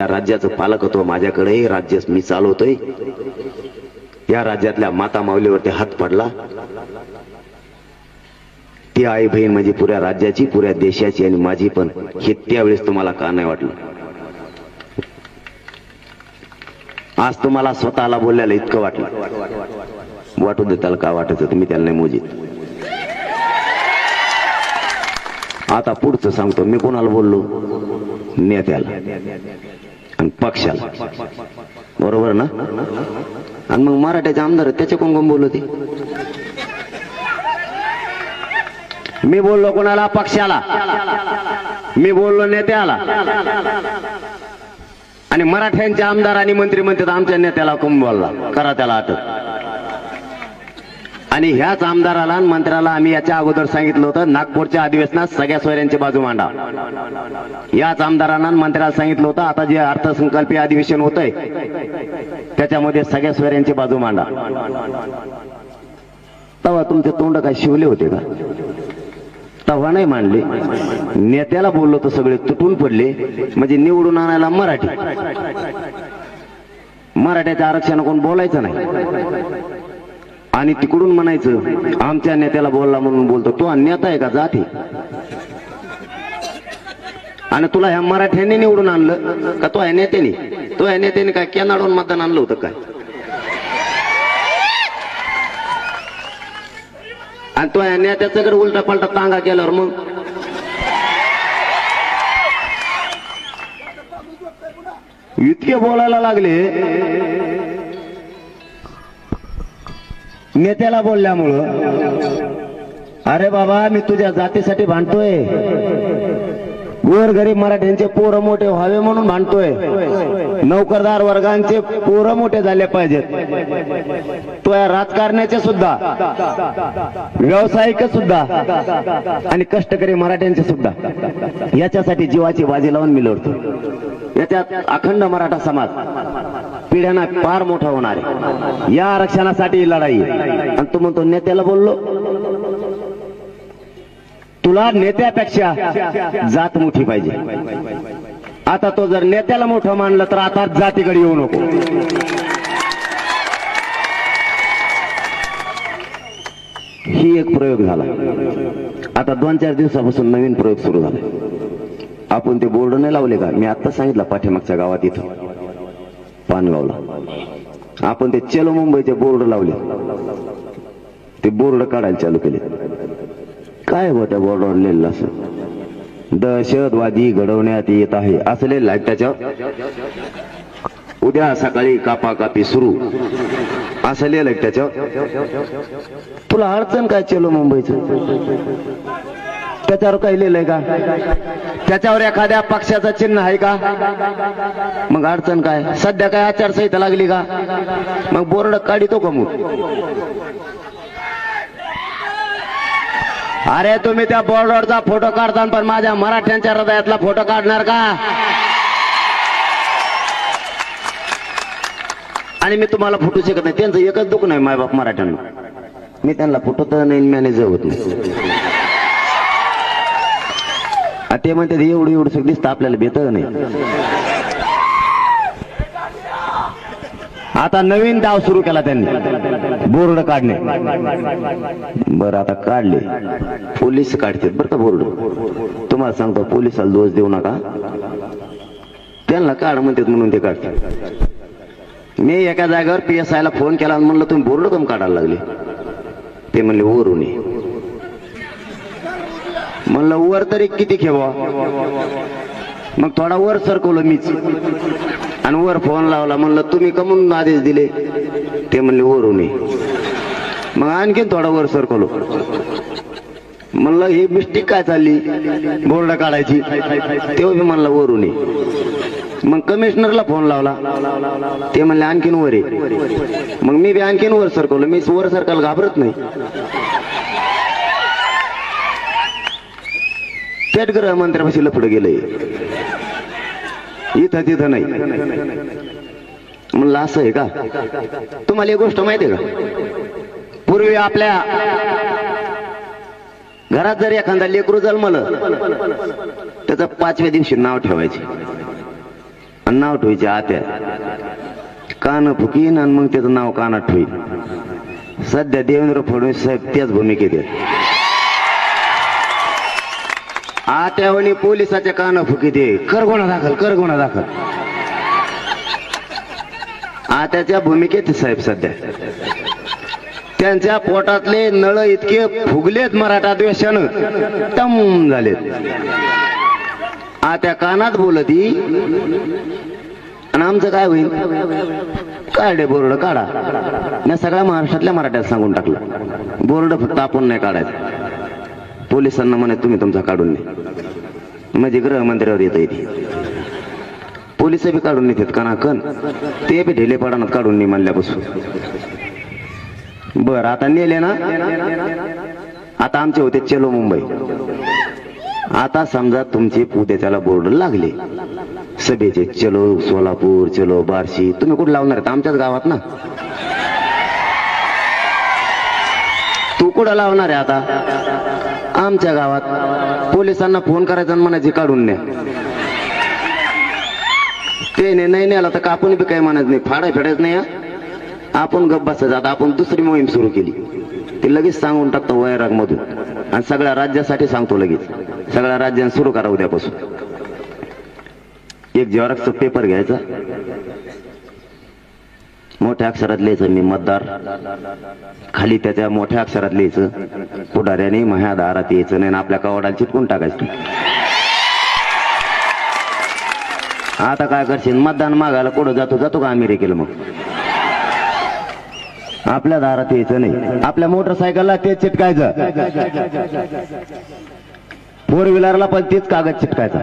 या राज्याचं पालकत्व माझ्याकडे राज्य मी चालवतोय. या राज्यातल्या माता माऊलीवरती हात पडला. ती आई बहीण म्हणजे पुऱ्या राज्याची पुऱ्या देशाची आणि माझी पण. हे त्यावेळेस तुम्हाला का नाही वाटलं? आज तुम्हाला स्वतःला बोलल्याला इतकं वाटलं. वाटू दे त्याला का वाटायचं? तुम्ही त्याला नाही मोजित. आता पुढचं सांगतो. मी कोणाला बोललो? नेत्याला. आणि पक्षाला. बरोबर ना? आणि मग मराठ्याचे आमदार त्याच्या त्याचे कोण कोण बोलत मी बोललो कोणाला? पक्षाला. मी बोललो नेत्याला. आणि मराठ्यांचे आमदार आणि मंत्री म्हणतात आमच्या नेत्याला कोण बोलला? करा त्याला अटक आणि ह्याच आमदाराला आणि मंत्र्याला आम्ही याच्या अगोदर सांगितलं होतं नागपूरच्या अधिवेशनात सगळ्या सोयऱ्यांची बाजू मांडा. याच आमदारांना मंत्र्याला सांगितलं होतं आता जे अर्थसंकल्पीय अधिवेशन होतंय त्याच्यामध्ये सगळ्या सोयऱ्यांची बाजू मांडा. तेव्हा तुमचे तोंड काय शिवले होते का? तेव्हा नाही मांडले. नेत्याला बोललो तर सगळे तुटून पडले. म्हणजे निवडून आणायला मराठी. मराठ्याच्या आरक्षण कोण बोलायचं नाही. आणि तिकडून म्हणायचं आमच्या नेत्याला बोलला म्हणून बोलतो. तो नेता आहे का? जाते आणि तुला ह्या मराठ्यांनी निवडून आणलं का? तो ह्या नेत्याने. तो ह्या नेत्याने काय केनाडून मतदान आणलं होतं काय? आणि तो या नेत्याच्याकडे उलटा पलटा तांगा केल्यावर मग? इतके बोलायला लागले. नेत्याला बोलल्यामुळं. अरे बाबा मी तुझ्या जातीसाठी भांडतोय. गोर गरीब मराठ्यांचे पोरं मोठे व्हावे म्हणून भांडतोय. नोकरदार वर्गांचे पोरं मोठे झाले पाहिजेत. तो या राजकारण्याचे सुद्धा व्यावसायिक सुद्धा आणि कष्टकरी मराठ्यांचे सुद्धा. याच्यासाठी जीवाची बाजी लावून मी लढतो. याच्यात अखंड मराठा समाज. पिढ्यांना फार मोठा होणार आहे. या आरक्षणासाठी लढाई. आहे. आणि तू म्हणतो नेत्याला बोललो. तुला नेत्यापेक्षा जात मोठी पाहिजे. आता तो जर नेत्याला मोठं मानलं तर आता जातीकडे येऊ नको. ही एक प्रयोग झाला. आता दोन चार दिवसापासून नवीन प्रयोग सुरू झाला. आपण ते बोर्ड नाही लावले का? मी आता सांगितलं पाठीमागच्या गावात इथं. पानगावला आपण ते चलो मुंबईचे बोर्ड लावले. ते बोर्ड काढायला चालू केले. काय हो त्या बोर्डवर लिहिलं असं? दहशतवादी घडवण्यात येत आहे असं लिहिलं आहे उद्या सकाळी कापा कापी सुरू. असं लिहिलं त्याच्या तुला अडचण काय चलो मुंबईचं? त्याच्यावर काही लिहिलंय का? त्याच्यावर एखाद्या पक्षाचं चिन्ह आहे का? मग अडचण काय? सध्या काय आचारसंहिता लागली का? मग बोर्ड काढितो का मग अरे तुम्ही त्या बोर्डवरचा फोटो काढता पण माझ्या मराठ्यांच्या हृदयातला फोटो काढणार का? आणि मी तुम्हाला फोटो शकत नाही. त्यांचं एकच दुःख नाही मायबाप मराठ्यांना. मी त्यांना फोटो तर नाही मॅनेजर होत नाही. ते म्हणतात एवढं एवढं सगळी दिसतं आपल्याला भेट नाही. आता नवीन डाव सुरू केला त्यांनी. बोर्ड काढणे. बरं आता काढले. पोलीस काढतात बरं का बोर्ड? तुम्हाला सांगतो पोलिसाला दोष देऊ नका. त्यांना काढ म्हणतात म्हणून ते काढतात. मी एका जागेवर पी एस आयला फोन केला आणि म्हणलं तुम्ही बोर्ड कम काढायला लागले. ते म्हणले ओरून ये. म्हणलं वर तरी किती खेवा मग थोडा वर सरकवलं मीच. आणि वर फोन लावला म्हणलं तुम्ही कमून आदेश दिले? ते म्हणले वरून ये. मग आणखीन थोडा वर सरकवलो. म्हणलं ही मिस्टेक काय चालली? बोर्ड काढायची. तेव्हा मी म्हणलं वरून ये. मग कमिशनरला फोन लावला. ते म्हणले आणखीन वर आहे. मग मी बी आणखीन वर सरकवलं. मी वर सरकायला घाबरत नाही. थेट गृहमंत्र्यापाशी लफड गेले. इथं तिथं नाही. म्हणलं असं आहे का? तुम्हाला एक गोष्ट माहिती आहे का? पूर्वी आपल्या घरात जर एखादा लेकरू जन्मलं त्याचं पाचव्या दिवशी नाव ठेवायचे. आणि नाव ठेवायचे आत्या. कान फुकीन आणि मग त्याचं नाव कानात ठेवीन सध्या देवेंद्र फडणवीस साहेब त्याच भूमिकेत आहेत. आत्यावणी पोलिसाच्या काना फुकीत आहे कर गुन्हा दाखल कर गुन्हा दाखल. आत्याच्या भूमिकेत साहेब सध्या. त्यांच्या पोटातले नळ इतके फुगलेत मराठा द्वेषानं. टम झालेत. आत्या कानात बोलती आणि आमचं काय होईल? काढे बोर्ड काढा. मी सगळ्या महाराष्ट्रातल्या मराठ्यात सांगून टाकलं. बोर्ड फक्त आपण नाही काढायचं. पोलिसांना म्हणे तुम्ही तुमचा काढून नाही म्हणजे गृहमंत्र्यावर येत येते पोलीस बी काढून नेतात कणा कण ते बी ढिले पाडानात काढून नाही म्हणल्यापासून. बर आता नेले ना? आता आमचे होते चलो मुंबई. आता समजा तुमचे उद्याच्याला बोर्ड लागले. सभेचे चलो सोलापूर चलो बार्शी तुम्ही कुठे लावणार आहेत? आमच्याच गावात ना? तू कुठं लावणार आहे आता? आमच्या गावात पोलिसांना फोन करायचा आणि म्हणायचे काढून न्या. ते नाही नाही नेला तर कापून बी काही म्हणायचं नाही फाडा फेडायचं नाही आपण गप्प बसायचं. आता आपण दुसरी मोहीम सुरू केली. ती लगेच सांगून टाकतो वैराग मधून. आणि सगळ्या राज्यासाठी सांगतो लगेच. सगळ्या राज्यांना सुरू करा उद्यापासून. एक झेरॉक्सचा पेपर घ्यायचा. मोठ्या अक्षरात लिहायचं मी मतदार. खाली त्याच्या मोठ्या अक्षरात लिहायचं. पुढाऱ्याने ह्या दारात यायचं नाही आपल्या कवाडाला चिटकून टाकायचं. आता काय करशील? मतदान मागायला कुठं जातो? जातो का अमेरिकेला मग? आपल्या दारात यायचं नाही. आपल्या मोटरसायकलला तेच चिटकायचं. फोर व्हीलरला पण तेच कागद चिटकायचा.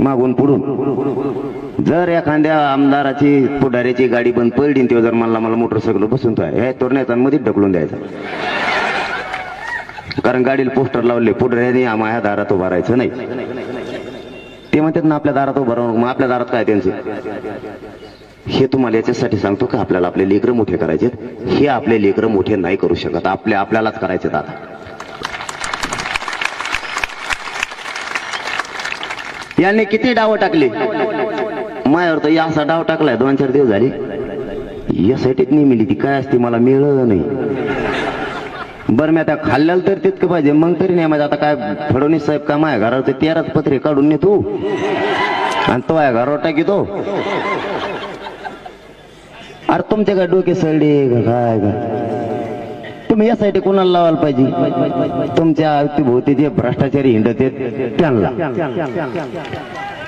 मागून पुढून. जर एखाद्या आमदाराची पुढाऱ्याची गाडी बंद पडली तेव्हा जर मला मला मोटरसायकल बसून तो हे तोरण्याचा मध्ये ढकलून द्यायचा. कारण गाडीला पोस्टर लावले पुढे माझ्या दारात उभा राहायचं नाही. ते म्हणतात ना आपल्या दारात उभा राहून मग आपल्या दारात काय त्यांचं? हे तुम्हाला याच्यासाठी सांगतो का? आपल्याला आपले लेकरं मोठे करायचे हे आपले लेकरं मोठे नाही करू शकत. आपले आपल्यालाच करायचे आता. यांनी किती डाव टाकले? मायावर तर या असा डाव टाकलाय. दोन चार दिवस झाले. यासाठीच नाही मिली ती. काय असते? मला मिळलं नाही. बरं मी आता खाल्ल्याला तर तितकं पाहिजे. मग तरी नाही माझ्या आता काय फडणवीस साहेब का माझ्या घरावर ते तेराच पत्रे काढून ने तू? आणि तो आहे घरावर टाकी तो. अरे तुमच्या काय डोके सरडे काय तुम्ही यासाठी कोणाला लावायला पाहिजे? तुमच्या अवतीभोवती जे भ्रष्टाचारी हिंडत आहेत त्यांना.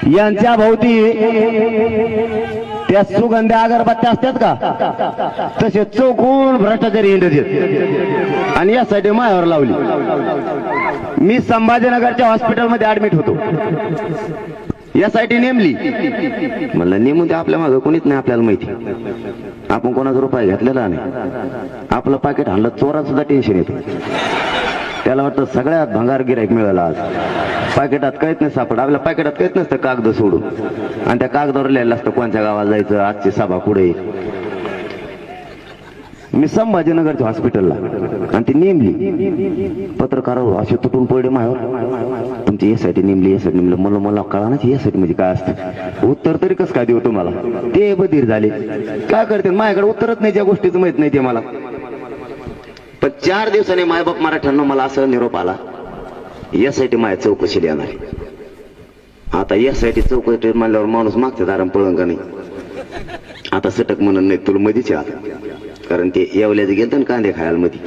यांच्या भोवती त्या सुगंधी अगरबत्त्या असतात का? तसे चौकून भ्रष्टाचारी हिंडत आणि यासाठी मायावर लावली. मी संभाजीनगरच्या हॉस्पिटलमध्ये ऍडमिट होतो. यासाठी नेमली. म्हणलं नेमून ते आपल्या मागं कोणीच नाही आपल्याला माहिती. आपण कोणाचा रुपये घेतलेला नाही. आपलं पाकिट हाणलं चोरा सुद्धा टेन्शन येतं. त्याला वाटतं सगळ्यात भंगार गिरायक मिळाला आज. पाकिटात काहीच नाही सापड. आपल्या पाकिटात काहीच नसतं कागद सोडून. आणि त्या कागदावर लिहायला असतं कोणत्या गावाला जायचं? आजची सभा कुठे? मी संभाजीनगरच्या हॉस्पिटलला आणि ती नेमली. पत्रकारावर असे तुटून पडले मायावर. तुमची यासाठी नेमली यासाठी नेमलं. मला मला कळा ना यासाठी म्हणजे काय असतं? उत्तर तरी कसं काय देऊ तुम्हाला? ते बधीर झाले. काय करते? माझ्याकडे उत्तरच नाही ज्या गोष्टीचं माहीत नाही ते मला. पण चार दिवसाने मायबाप मराठ्यांना मला असं निरोप आला. यासाठी माझ्या चौकशी येणार आहे. आता यासाठी चौकशी म्हणल्यावर माणूस मागच्या दाराम पळंग का नाही. आता सटक म्हणून नाही तुला मधीच आता. कारण ते येवल्याचं गेलं ना कांदे खायला मध्ये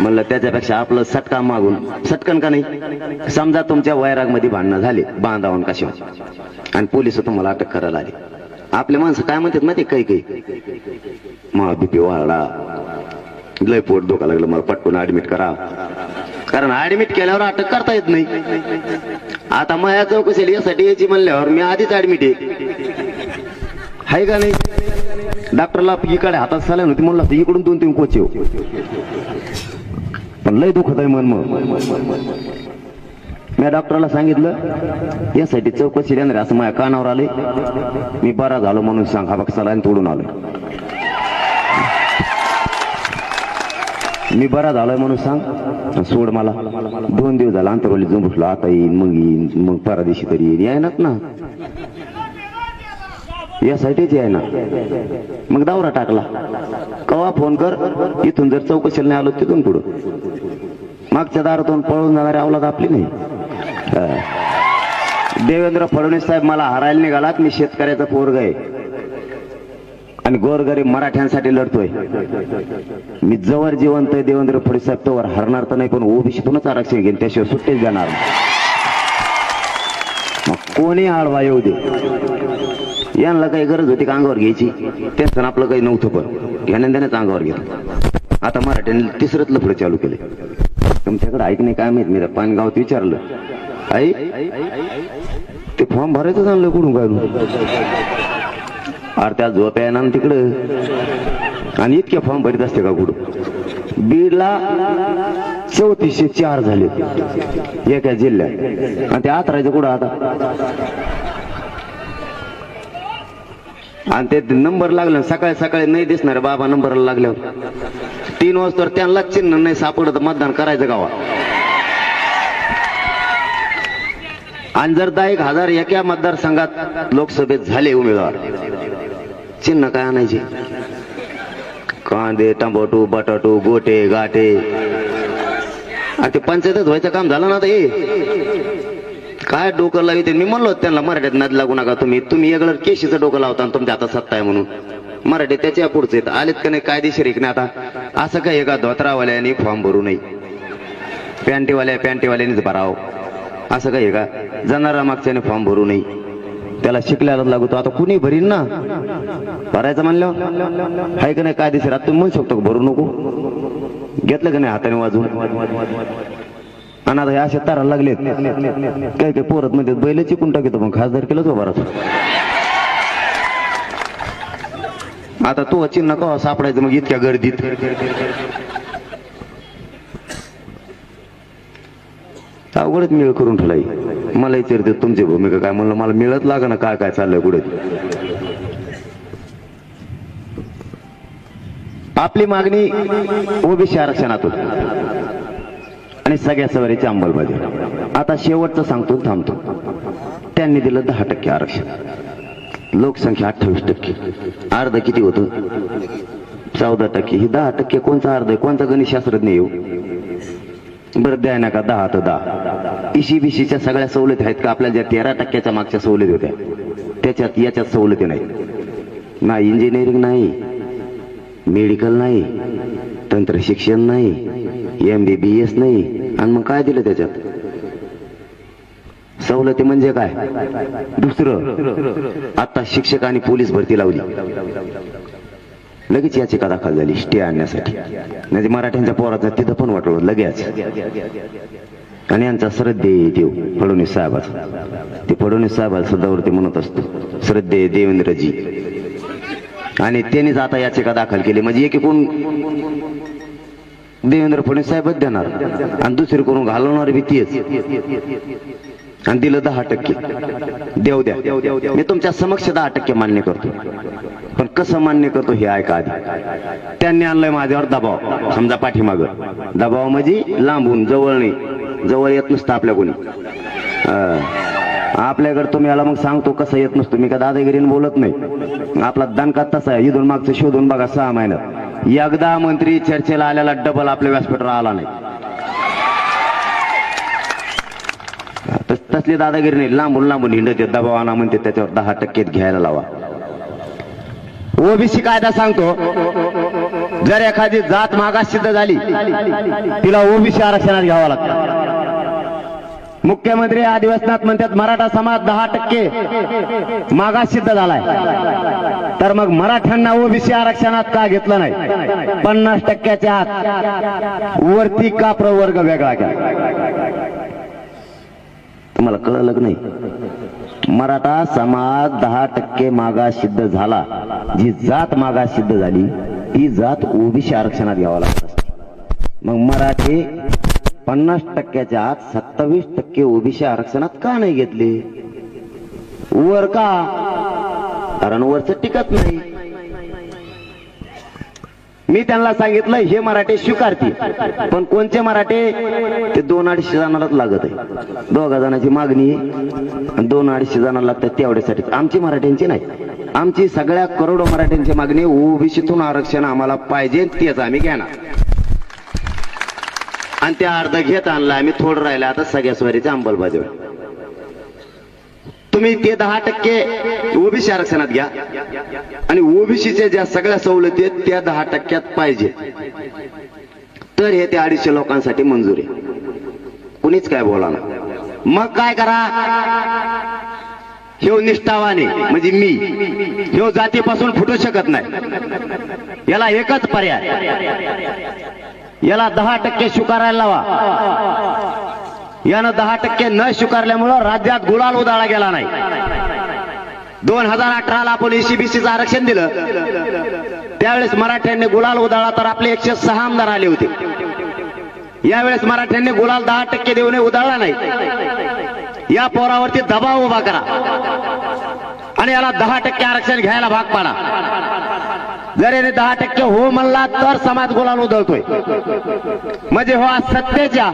म्हणलं त्याच्यापेक्षा आपलं सटका मागून सटकन का नाही? समजा तुमच्या वैरागमध्ये भांडणं झाले बांधावून कशा आणि पोलीस तुम्हाला अटक करायला आली. आपले माणसं काय म्हणतात माहिती काही काही? मा बीपी वाढला लय पोट धोका लागलं मला पटकून ऍडमिट करा. कारण ऍडमिट केल्यावर अटक करता येत नाही. आता माझ्या चौकशी यासाठी यायची म्हणल्यावर मी आधीच ऍडमिट आहे. हाय का नाही? डॉक्टरला इकडे हातात साल्या नव्हती म्हणलं असतं, इकडून दोन तीन कोच येऊ. पण लय दुखत आहे मन मग. मी डॉक्टरला सांगितलं यासाठी चौकशी देणार असं माझ्या कानावर आले मी बरा झालो म्हणून सांगा हा चला आणि तोडून आलो. मी बरा झालोय म्हणून सांग. सोड मला. दोन दिवस झाला अंतरवली जुंबुसला आता येईन मग येईन मग परा दिवशी तरी येईन. येणार ना. यासाठीच आहे ना मग दावरा टाकला. कवा फोन कर? इथून जर चौकशीला नाही आलो तिथून पुढं. मागच्या दारातून पळून जाणारी अवलाद आपली नाही. देवेंद्र फडणवीस साहेब मला हरायला निघालात. मी शेतकऱ्याचा पोरग आहे. आणि गोरगरीब मराठ्यांसाठी लढतोय. मी जवळ जिवंत आहे देवेंद्र फडणवीस साहेब तोवर हरणार तर नाही पण ओबीसीतूनच आरक्षण घेईन त्याशिवाय सुट्टीच देणार मग कोणी आळवा येऊ दे? यांना काही गरज होती का अंगावर घ्यायची? त्याचं आपलं काही नव्हतं पण. ह्याने त्यानेच अंगावर घेतलं. आता मराठ्यांनी तिसरंच लफडं चालू केले तुमच्याकडे ऐक नाही काय माहीत मी त्या पानगावात विचारलं. आई ते फॉर्म भरायचं चांगलं कुठून काय अरे त्या झोप्या आहे ना तिकडं. आणि इतके फॉर्म भरीत असते का कुठं? बीडला चौतीसशे चार झाले. एका जिल्ह्यात. आणि ते आतरायचं कुठं आता? आणि ते नंबर लागलं सकाळी सकाळी नाही दिसणार बाबा नंबरला लागल्यावर. तीन वाजता त्यांना चिन्ह नाही सापडत मतदान करायचं गावा आणि जर दहा एक हजार एका मतदारसंघात लोकसभेत झाले उमेदवार चिन्ह काय आणायचे? कांदे टमाटो बटाटो गोटे गाटे. आणि ते पंचायतच व्हायचं काम झालं ना ते काय डोकं लावते मी म्हणलो त्यांना मराठीत नदी लागू नका तुम्ही. तुम्ही वेगळं केशीचं डोकं लावता आणि तुमच्या आता सत्ता आहे म्हणून. मराठी त्याच्या पुढचे आहेत. आलेत का नाही? कायदेशीर आहे की नाही आता. असं काय एका धोत्रावाल्याने फॉर्म भरू नये. पॅन्टीवाल्या पॅन्टीवाल्यानेच भरावं. असं काही आहे का? जाणारा मागच्याने फॉर्म भरू नये. त्याला शिकल्याला लागतो. आता कुणी भरीन ना? भरायचं म्हणलं हाय का नाही? काय दिसेल? आता तुम्ही म्हणू शकतो भरू नको? घेतलं का नाही हाताने वाजवून? आणि आता हे असे तारा लागलेत. काय काय पोरत म्हणजे बैल चिकून टाकतो. मग खासदार केलं तो बराच. आता तो चिन्ह कवा सापडायचं? मग इतक्या गर्दीत. अवघडच मिळ करून ठेवलाय. मला विचारते तुमची भूमिका काय म्हणलं मला मिळत लागा ना काय काय चाललंय पुढे आपली मागणी ओबीसी आरक्षणातून आणि सगळ्या सवारीच्या अंमलबजावणी आता शेवटचं सांगतो थांबतो. त्यांनी दिलं दहा टक्के आरक्षण. लोकसंख्या अठ्ठावीस टक्के. अर्ध किती होतं? चौदा टक्के. ही दहा टक्के कोणचा अर्ध आहे? कोणता गणित शास्त्रज्ञ येऊ बरं द्या नका दहा तर दहा. इशी बिशीच्या सगळ्या सवलती आहेत का? आपल्या ज्या तेरा टक्क्याच्या मागच्या सवलती होत्या त्याच्यात याच्यात सवलती नाही नाही इंजिनिअरिंग नाही मेडिकल नाही तंत्र शिक्षण नाही एम बी बी एस नाही. आणि मग काय दिलं त्याच्यात? सवलती म्हणजे काय? दुसरं. आता शिक्षक आणि पोलीस भरती लावली. लगेच याचिका दाखल झाली स्टे आणण्यासाठी. म्हणजे मराठ्यांच्या पोराचं तिथं पण वाटलं लगेच. आणि यांचा श्रद्धे देव फडणवीस साहेबाचा. ते फडणवीस साहेबाला सुद्धावरती म्हणत असतो श्रद्धे देवेंद्रजी. आणि त्यांनीच आता याचिका दाखल केली. म्हणजे एक एकूण देवेंद्र फडणवीस साहेबच देणार. आणि दुसरी करून घालवणार भीतीच आणि दिलं दहा टक्के. देव द्या. मी तुमच्या समक्ष दहा टक्के मान्य करतो. पण कसं मान्य करतो हे ऐका आधी. त्यांनी आणलंय माझ्यावर दबाव. समजा पाठीमाग. दबाव म्हणजे लांबून जवळ नाही. जवळ येत नसतं आपल्या कोणी. आपल्याकडं आपल्याकडे तुम्ही याला मग सांगतो कसं येत नसतो. मी का दादागिरीने बोलत नाही. आपला दणका तसा आहे? इथून मागचं शोधून बघा सहा महिन्यात एकदा मंत्री चर्चेला आलेला डबल आपल्या व्यासपीठावर आला नाही. तस- तसली दादागिरी नाही. लांबून लांबून हिंडत दबाव आणा म्हणते त्याच्यावर दहा टक्के घ्यायला लावा. ओबीसी कायदा सांगतो जर एखादी जात मागास सिद्ध झाली तिला ओबीसी आरक्षणात घ्यावा लागतं. मुख्यमंत्री अधिवेशनात म्हणतात मराठा समाज दहा टक्के मागास सिद्ध झालाय. तर मग मराठ्यांना ओबीसी आरक्षणात का घेतलं नाही? पन्नास टक्क्याच्या आत वरती का प्रवर्ग वेगळा घ्या तुम्हाला कळलं नाही? मराठा समाज दहा टक्के मागास सिद्ध झाला. जी जात मागास सिद्ध झाली ती जात ओबीसी आरक्षणात घ्यावा लागत. असते. मग मराठी पन्नास टक्क्याच्या आत सत्तावीस टक्के ओबीसी आरक्षणात का नाही घेतले? वर का? कारण वरच टिकत नाही. मी त्यांना सांगितलं हे मराठे स्वीकारतील. पण कोणते मराठे? ते दोन अडीचशे जणांनाच लागत आहे. दोघा जणांची मागणी दोन अडीचशे जणांना लागतात तेवढ्यासाठी. आमची मराठ्यांची नाही. आमची सगळ्या करोडो मराठ्यांची मागणी ओबीसीतून आरक्षण आम्हाला पाहिजे तेच आम्ही घेणार. आणि त्या अर्ध घेत आणला आम्ही थोडं राहिलं आता सगळ्या स्वारीची अंमलबजावणी. तुम्ही ते दहा टक्के ओबीसी आरक्षणात घ्या. आणि ओबीसीच्या ज्या सगळ्या सवलती आहेत त्या दहा टक्क्यात पाहिजे. तर हे ते अडीचशे लोकांसाठी मंजूर आहे. कुणीच काय बोला ना मग काय करा? ह्यो निष्ठावाने म्हणजे मी. ह्यो जातीपासून फुटू शकत नाही. याला एकच पर्याय. याला दहा टक्के स्वीकारायला लावा. यानं दहा टक्के न स्वीकारल्यामुळं राज्यात गुलाल उधाळा गेला नाही. दोन हजार अठराला आपण एसीबीसीचं आरक्षण दिलं. त्यावेळेस मराठ्यांनी गुलाल उधाळा तर आपले एकशे सहा आमदार आले होते. यावेळेस मराठ्यांनी गुलाल दहा टक्के देऊ नये उधाळला नाही. या पोरावरती दबाव उभा करा. आणि याला दहा टक्के आरक्षण घ्यायला भाग पाडा. जर याने दहा टक्के हो म्हणला तर समाज गुलाल उधळतोय. म्हणजे हो आज सत्तेच्या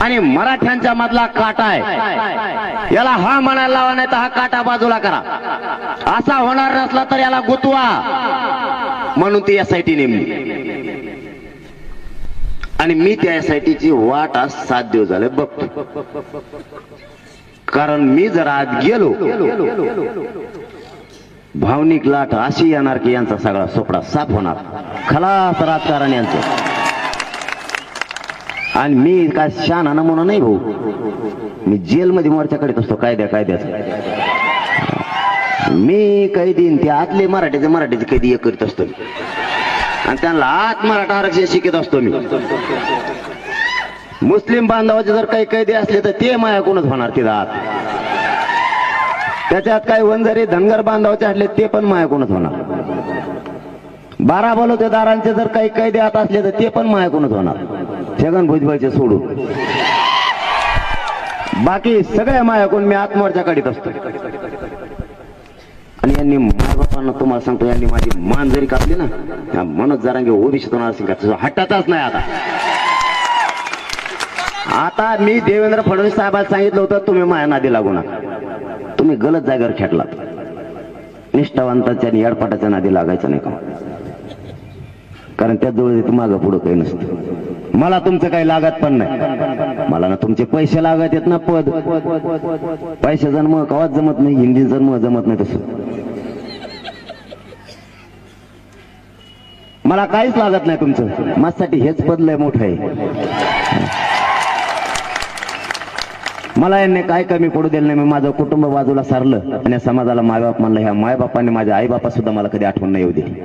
आणि मराठ्यांच्या मधला काटा आहे. याला हा म्हणायला लावा नाही तर हा काटा बाजूला करा. असा होणार नसला तर याला गुतवा. म्हणून ती एस आय टी नेमली. आणि मी त्या एस आय टीची वाट आज सात दिवस झाले बघतो. कारण मी जर आज गेलो भावनिक लाट अशी येणार की यांचा सगळा सोपडा साफ होणार. खलास राजकारण यांचं. आणि मी काय शान नमुना नाही भाऊ. मी जेलमध्ये मोर्चा करीत असतो कायद्या कायद्याचा. मी कैदीन ते आतले मराठीचे मराठीचे कैदी एक करीत असतो आणि त्यांना आत मराठा आरक्षण शिकत असतो मी. मुस्लिम बांधवाचे जर काही कैदी असले तर ते माया कोणच होणार तिथं आत. त्याच्यात काही वंजारी धनगर बांधवाचे असले ते पण मायाकडूनच होणार. बारा बलुतेदारांचे जर काही कैदे आता असले तर ते पण मायाकडूनच होणार. छगन भुजबळचे सोडून. बाकी सगळ्या मायाकडून मी आत्मोर्चा काढीत असतो. आणि यांनी मायबापांना तुम्हाला सांगतो यांनी माझी मान जरी कापली ना त्या मनोज जरांगे ओबीसीतून आरक्षण का हट्टाचाच नाही आता. आता मी देवेंद्र फडणवीस साहेबांना सांगितलं होतं तुम्ही माया नादी लागू नका. तुम्ही गलत जागेवर खेटलात निष्ठावंताच्या आणि याडपाटाच्या नादी लागायचं नाही का? कारण त्या जवळ मागं पुढं काही नसतं. मला तुमचं काही लागत पण नाही. मला ना तुमचे पैसे लागत आहेत ना पद. पैसे जन्म कवाच जमत नाही हिंदी जन्म जमत नाही तसं. मला काहीच लागत नाही तुमचं. माझ्यासाठी हेच पद लय मोठं आहे. मला यांनी काय कमी पडू दिलं नाही मी माझं कुटुंब बाजूला सारलं आणि या समाजाला मायबाप म्हणलं ह्या मायबापाने माझ्या आईबापा सुद्धा मला कधी आठवण नाही येऊ दिली.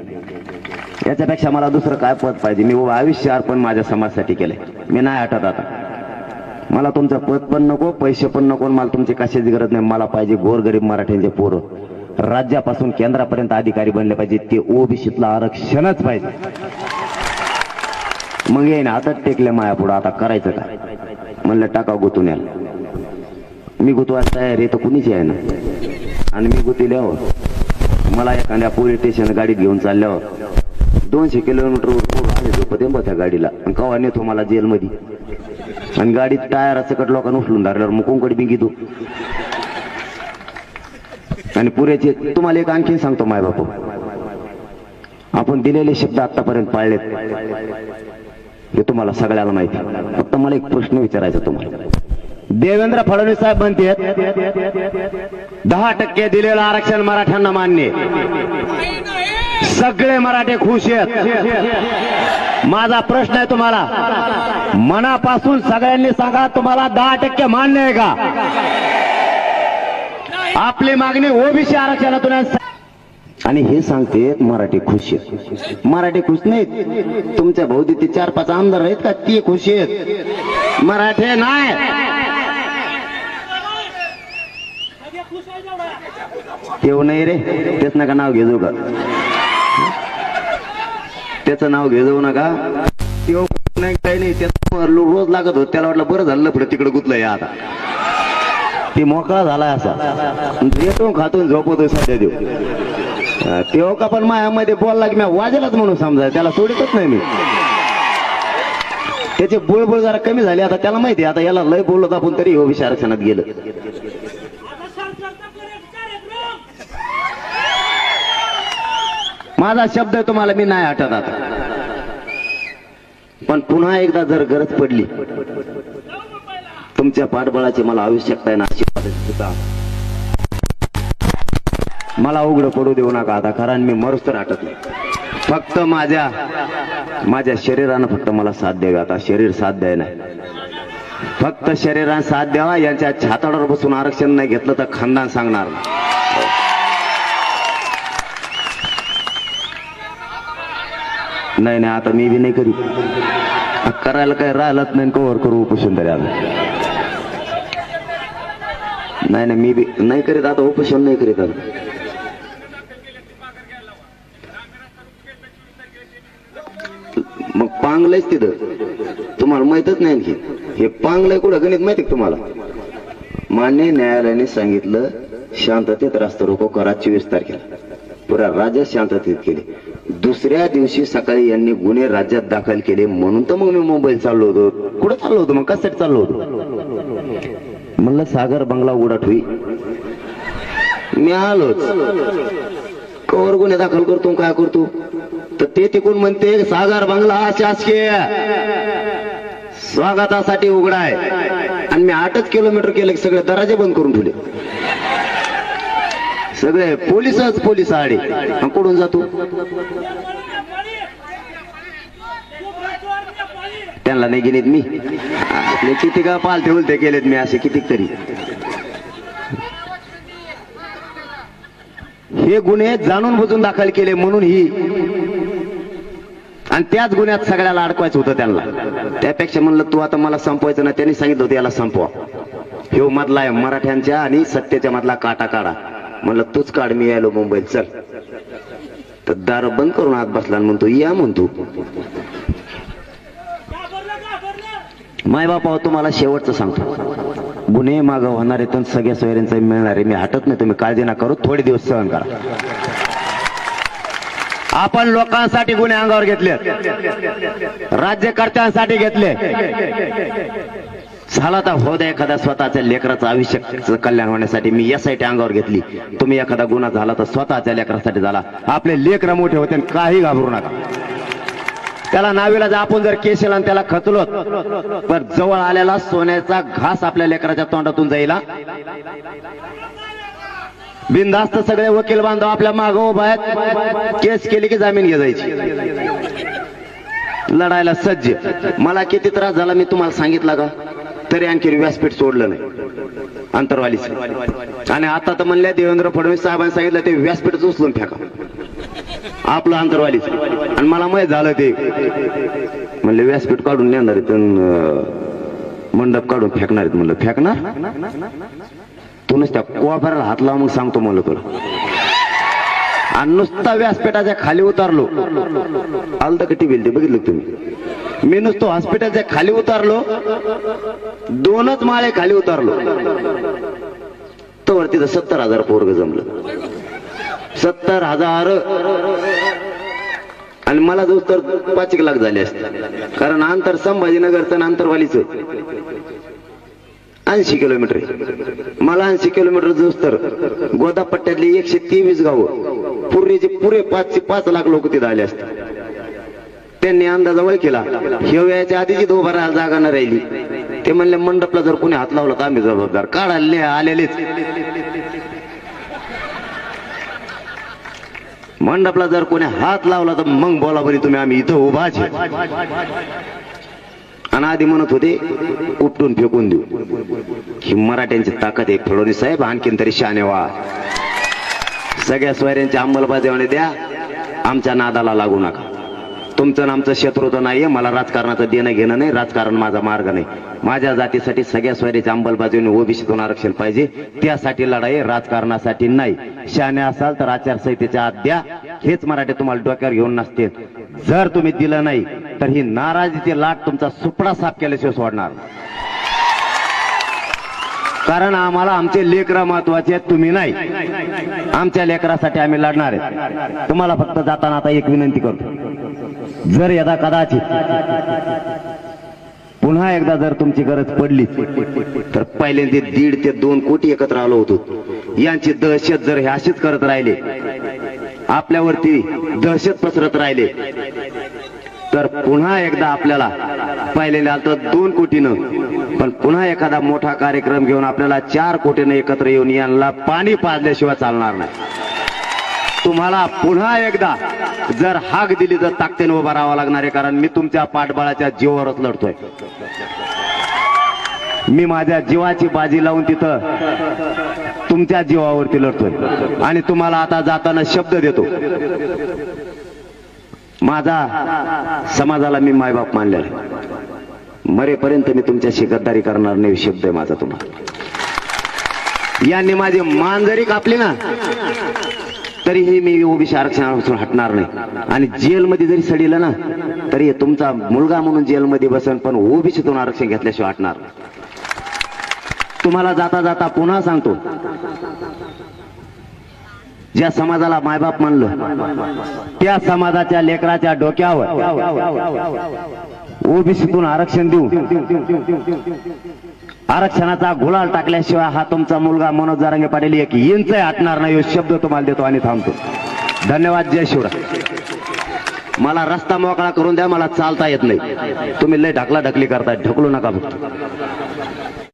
याच्यापेक्षा मला दुसरं काय पद पाहिजे? मी आयुष्य अर्पण माझ्या समाजासाठी केलंय. मी नाही आठवत आता. मला तुमचं पद पण नको पैसे पण नको मला तुमची कशाची गरज नाही. मला पाहिजे गोरगरीब मराठ्यांचे पोरं. राज्यापासून केंद्रापर्यंत अधिकारी बनले पाहिजे. ते ओबीसीतलं आरक्षणच पाहिजे. मग येईन आता टेकले माया पुढं. आता करायचं काय? म्हणलं टाका गुतून याला. मी गुतवायला तयार आहे तर कुणीच आहे ना आणि मी गुतील्यावर मला एखाद्या पोलीस स्टेशन गाडीत घेऊन चालल्यावर दोनशे किलोमीटरवर झोपते त्या गाडीला. आणि कवा नेतो मला जेलमध्ये. आणि गाडीत टायर सकट लोकांना उचलून धरल्यावर मग कोणकडे बिंगी तू. आणि पुरेचे तुम्हाला एक आणखीन सांगतो माय बापू. आपण दिलेले शब्द आतापर्यंत पाळलेत. हे तुम्हाला सगळ्याला माहिती. फक्त मला एक प्रश्न विचारायचा तुम्हाला. देवेंद्र फडणवीस साहेब म्हणते दहा टक्के दिलेलं आरक्षण मराठ्यांना मान्य सगळे मराठे खुश आहेत. माझा प्रश्न आहे तुम्हाला मनापासून सगळ्यांनी सांगा तुम्हाला दहा टक्के मान्य आहे का? आपली मागणी ओबीसी आरक्षणातून आणि हे सांगते मराठी खुश आहेत. मराठी खुश नाहीत. तुमच्या भोवती ते चार पाच आमदार आहेत का? ते खुशी आहेत. मराठे नाही. येऊ नाही रे. तेच नका नाव घेजो का? त्याचं नाव घेजो नका. तेव नाही काही नाही त्याला रोज लागत होत. त्याला वाटलं बरं झालं पुढे तिकडे गुतलंय आता. ती मोकळा झालाय असा. येतो खातून झोपवतो सध्या देऊ अं, तेव्हा का पण मायामध्ये बोलला की मी वाजेलाच म्हणून समजा त्याला सोडतच नाही मी. त्याचे बुळबुळ जरा कमी झाले. आता त्याला माहिती आहे, आता याला लय बोलत आपण तरी ओबीसी आरक्षणात गेलं. माझा शब्द आहे तुम्हाला मी नाही आठवत आता. पण पुन्हा एकदा जर गरज पडली तुमच्या पाठबळाची मला आवश्यकता आहे ना अशी मला उघड पडू देऊ नका आता कारण मी मरूच तर हटत नाही फक्त माझ्या माझ्या शरीरानं फक्त मला साथ द्यावी आता. शरीर साथ द्याय नाही. फक्त शरीरानं साथ द्यावा यांच्या छाताडावर बसून आरक्षण नाही घेतलं तर खानदान सांगणार. नाही. नाही आता मी बी नाही करीत. करायला काय राहिलंच नाही कव्हर करू उपोषण तरी आता. नाही नाही मी बी नाही करीत आता उपोषण नाही करीत आता. मग पांगलंयच तिथं. तुम्हाला माहितच नाही आणखी. हे पांगलंय कुठं गणित माहिती तुम्हाला? मान्य न्यायालयाने सांगितलं शांततेत रास्ता रोको करा चोवीस तारखेला. पुरा राज्यात शांततेत केले. दुसऱ्या दिवशी सकाळी यांनी गुन्हे राज्यात दाखल केले म्हणून तर मग मी मोबाईल चाललो होतो. कुठं चाललो होतो मग? कशासाठी चाललो होतो? म्हणलं सागर बंगला उघडा ठुई मी आलोच. कवर गुन्हे दाखल करतो काय करतो? तर ते तिकून म्हणते सागर बंगला शासकीय स्वागतासाठी उघडाय. आणि मी आठच किलोमीटर केलं सगळे दराजे बंद करून ठेवले. सगळे पोलिसच पोलीस आडे. कुठून जातो? त्यांना नाही गेलेत मी. आपले किती का पालते उलते केलेत मी असे किती तरी. हे गुन्हे जाणून बुजून दाखल केले म्हणून ही. आणि त्याच गुन्ह्यात सगळ्याला अडकवायचं होतं त्यांना. त्यापेक्षा म्हणलं तू आता मला संपवायचं ना त्यांनी सांगितलं होतं याला संपवा. ह्यो मधला आहे मराठ्यांच्या आणि सत्तेच्या मधला काटा काढा. म्हणलं तूच काढ मी यायलो मुंबईत चल. तर दार बंद करून आत बसला आणि म्हणतो या म्हणतो. माय बापा तुम्हाला शेवटचं सांगतो. गुन्हे माग होणारे तर सगळ्या सोयऱ्यांचा मिळणारे मी हटत नाही. तुम्ही काळजी ना करू. थोडे दिवस सहन करा. आपण लोकांसाठी गुन्हे अंगावर घेतले राज्यकर्त्यांसाठी घेतले. झाला तर हो द्या एखाद्या स्वतःच्या लेकराचं आयुष्य कल्याण होण्यासाठी. मी यासाठी अंगावर घेतली. तुम्ही एखादा गुन्हा झाला तर स्वतःच्या लेकरासाठी झाला. आपले लेकर मोठे होते आणि काही घाबरू नका. त्याला नावीला जर आपण जर केसेल आणि त्याला खचलो तर जवळ आलेला सोन्याचा घास आपल्या लेकराच्या तोंडातून जाईल. बिनधास्त सगळे वकील बांधव आपल्या माग उभा आहेत. केस केली की जामीन घे जायची. लढायला सज्ज. मला किती त्रास झाला मी तुम्हाला सांगितलं का? तरी आणखी व्यासपीठ सोडलं नाही. अंतरवालीच. आणि आता तर म्हणल्या देवेंद्र फडणवीस साहेबांनी सांगितलं ते व्यासपीठच उचलून फेका. आपलं अंतरवालीच. आणि मला माहीत झालं ते. म्हणले व्यासपीठ काढून नेणार आहेत मंडप काढून फेकणार आहेत म्हणलं. फेकणार? तू नुसत्या कोपऱ्याला हात लावून मग सांगतो म्हणलं तुला. आणि नुसता व्यासपीठाच्या खाली उतारलो. आलं तर कटी बिल ते बघितलं तुम्ही? मी नुसतो हॉस्पिटलच्या खाली उतारलो. दोनच माळे खाली उतारलो. तर तिथं सत्तर हजार पोरग जमलं. सत्तर हजार. आणि मला जो तर पाच एक लाख झाले असते. कारण अंतर संभाजीनगरचं आणि अंतरवालीच. ऐंशी किलोमीटर मला ऐंशी किलोमीटर जोस तर गोदापट्ट्यातली एकशे तेवीस गावं. पूर्वीचे पुरे पाचशे पाच लाख लोक तिथे आले असतात त्यांनी अंदाज केला. हे याच्या आधीची उभा राहायला जागा न राहिली. ते म्हणले मंडपला जर कोणी हात लावला तर आम्ही जबाबदार. काढाले आलेलेच. मंडपला जर कोणी हात लावला तर मग बोला बरी तुम्ही आम्ही इथं उभाच आणि आधी म्हणत होते उपटून फेकून देऊ. ही मराठ्यांची ताकद आहे फडणवीस साहेब आणखीन तरी शाने व्हा सगळ्या सोयऱ्यांची अंमलबजावणी द्या. आमच्या नादाला लागू नका. तुमचं नामचं आमचं शत्रुत्व नाहीये मला राजकारणाचं देणं घेणं नाही राजकारण माझा मार्ग नाही. माझ्या जातीसाठी सगळ्या सोयरीची अंमलबजावणी ओबीसीतून आरक्षण पाहिजे त्यासाठी लढाई राजकारणासाठी नाही. शाने असाल तर आचारसंहितेच्या आद्या हेच मराठी तुम्हाला डोक्यावर घेऊन नसते जर तुम्ही दिलं नाही तर ही नाराजीची लाट तुमचा सुपडा साफ केल्याशिवाय सोडणार. कारण आम्हाला आमचे लेकरा महत्त्वाचे आहेत तुम्ही नाही. आमच्या लेकरासाठी आम्ही लढणार आहे. तुम्हाला फक्त जाताना आता एक विनंती करतो. जर यदा कदाचित पुन्हा एकदा जर तुमची गरज पडली तर पहिल्यांदा दीड ते दोन कोटी एकत्र आलो होतो. यांची दहशत जर हे अशीच करत राहिले आपल्यावरती दहशत पसरत राहिले तर पुन्हा एकदा आपल्याला पहिल्यांदा तर दोन कोटीनं पण पुन्हा एखादा मोठा कार्यक्रम घेऊन आपल्याला चार कोटीनं एकत्र येऊन यांना पाणी पाजल्याशिवाय चालणार नाही. तुम्हाला पुन्हा एकदा जर हाक दिली तर ताकदीने उभा राहावा लागणार आहे कारण मी तुमच्या पाठबळाच्या जीवावरच लढतोय. मी माझ्या जीवाची बाजी लावून तिथं तुमच्या जीवावरती लढतोय. आणि तुम्हाला आता जाताना शब्द देतो. माझा समाजाला मी मायबाप मानलेला आहे. मरेपर्यंत मी तुमच्याशी गद्दारी करणार नाही शब्द आहे माझा तुम्हाला. यांनी माझी मान जरी कापली ना तरीही मी ओबीसी आरक्षणापासून हटणार नाही. आणि जेलमध्ये जरी सडिलं ना तरी तुमचा मुलगा म्हणून जेलमध्ये बसन पण ओबीसीतून आरक्षण घेतल्याशिवाय हटणार तुम्हाला जाता जाता पुन्हा सांगतो ज्या समाजाला मायबाप मानलं त्या समाजाच्या लेकराच्या डोक्यावर ओबीसीतून आरक्षण देऊ आरक्षणाचा गुलाल टाकल्याशिवाय हा तुमचा मुलगा मनोज जारंगे पाटील एक इंच हटणार नाही शब्द तुम्हाला देतो आणि थांबतो. धन्यवाद जय शिवराय. मला रस्ता मोकळा करून द्या मला चालता येत नाही. तुम्ही लय ढकला ढकली करताय ढकलू नका फक्त.